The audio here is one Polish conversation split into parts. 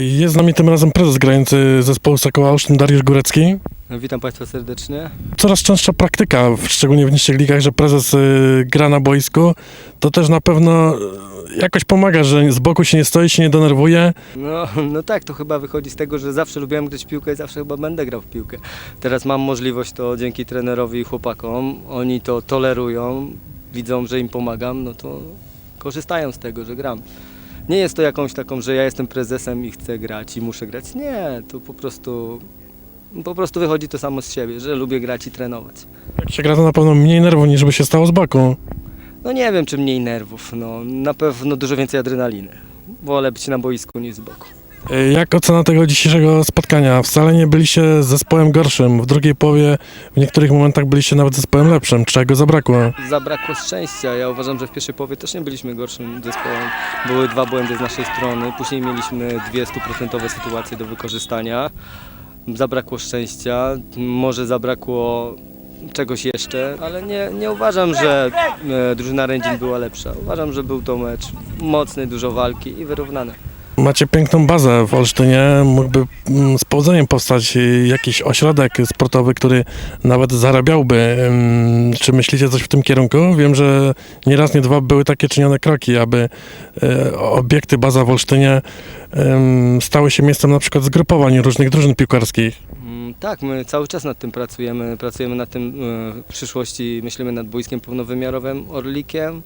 Jest z nami tym razem prezes grający zespołu Sokoła Olsztyn Dariusz Górecki. Witam Państwa serdecznie. Coraz częstsza praktyka, szczególnie w niższych ligach, że prezes y, gra na boisku. To też na pewno y, jakoś pomaga, że z boku się nie stoi, się nie denerwuje. No, no tak, to chyba wychodzi z tego, że zawsze lubiłem grać w piłkę i zawsze chyba będę grał w piłkę. Teraz mam możliwość to dzięki trenerowi i chłopakom. Oni to tolerują, widzą, że im pomagam, no to korzystają z tego, że gram. Nie jest to jakąś taką, że ja jestem prezesem i chcę grać i muszę grać. Nie, to po prostu, po prostu wychodzi to samo z siebie, że lubię grać i trenować. Jak się gra, to na pewno mniej nerwu niż by się stało z boku. No nie wiem, czy mniej nerwów, no na pewno dużo więcej adrenaliny. Wolę być na boisku niż z boku. Y, Jak ocena tego dzisiejszego spotkania? Wcale nie byliście zespołem gorszym. W drugiej połowie w niektórych momentach byliście nawet zespołem lepszym. Czego zabrakło? Zabrakło szczęścia. Ja uważam, że w pierwszej połowie też nie byliśmy gorszym zespołem. Były dwa błędy z naszej strony. Później mieliśmy dwie stuprocentowe sytuacje do wykorzystania. Zabrakło szczęścia. Może zabrakło czegoś jeszcze, ale nie, nie uważam, że e, drużyna Rędzin była lepsza. Uważam, że był to mecz mocny, dużo walki i wyrównany. Macie piękną bazę w Olsztynie. Mógłby mm, z powodzeniem powstać y, jakiś ośrodek sportowy, który nawet zarabiałby. Ym, Czy myślicie coś w tym kierunku? Wiem, że nie raz, nie dwa były takie czynione kroki, aby y, obiekty baza w Olsztynie stały się miejscem na przykład zgrupowań różnych drużyn piłkarskich. Mm, Tak, my cały czas nad tym pracujemy. Pracujemy nad tym e, w przyszłości, myślimy nad boiskiem pełnowymiarowym, Orlikiem,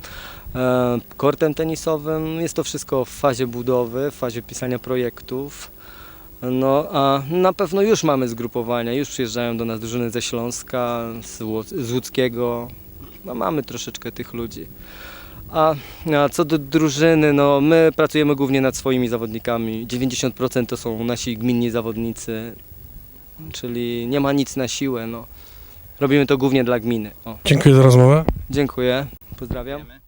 kortem tenisowym. Jest to wszystko w fazie budowy, w fazie pisania projektów. No, a na pewno już mamy zgrupowania, już przyjeżdżają do nas drużyny ze Śląska, z Łódzkiego. No, mamy troszeczkę tych ludzi. A, a co do drużyny, no my pracujemy głównie nad swoimi zawodnikami. 90% to są nasi gminni zawodnicy, czyli nie ma nic na siłę. No. Robimy to głównie dla gminy. O. Dziękuję za rozmowę. Dziękuję, pozdrawiam.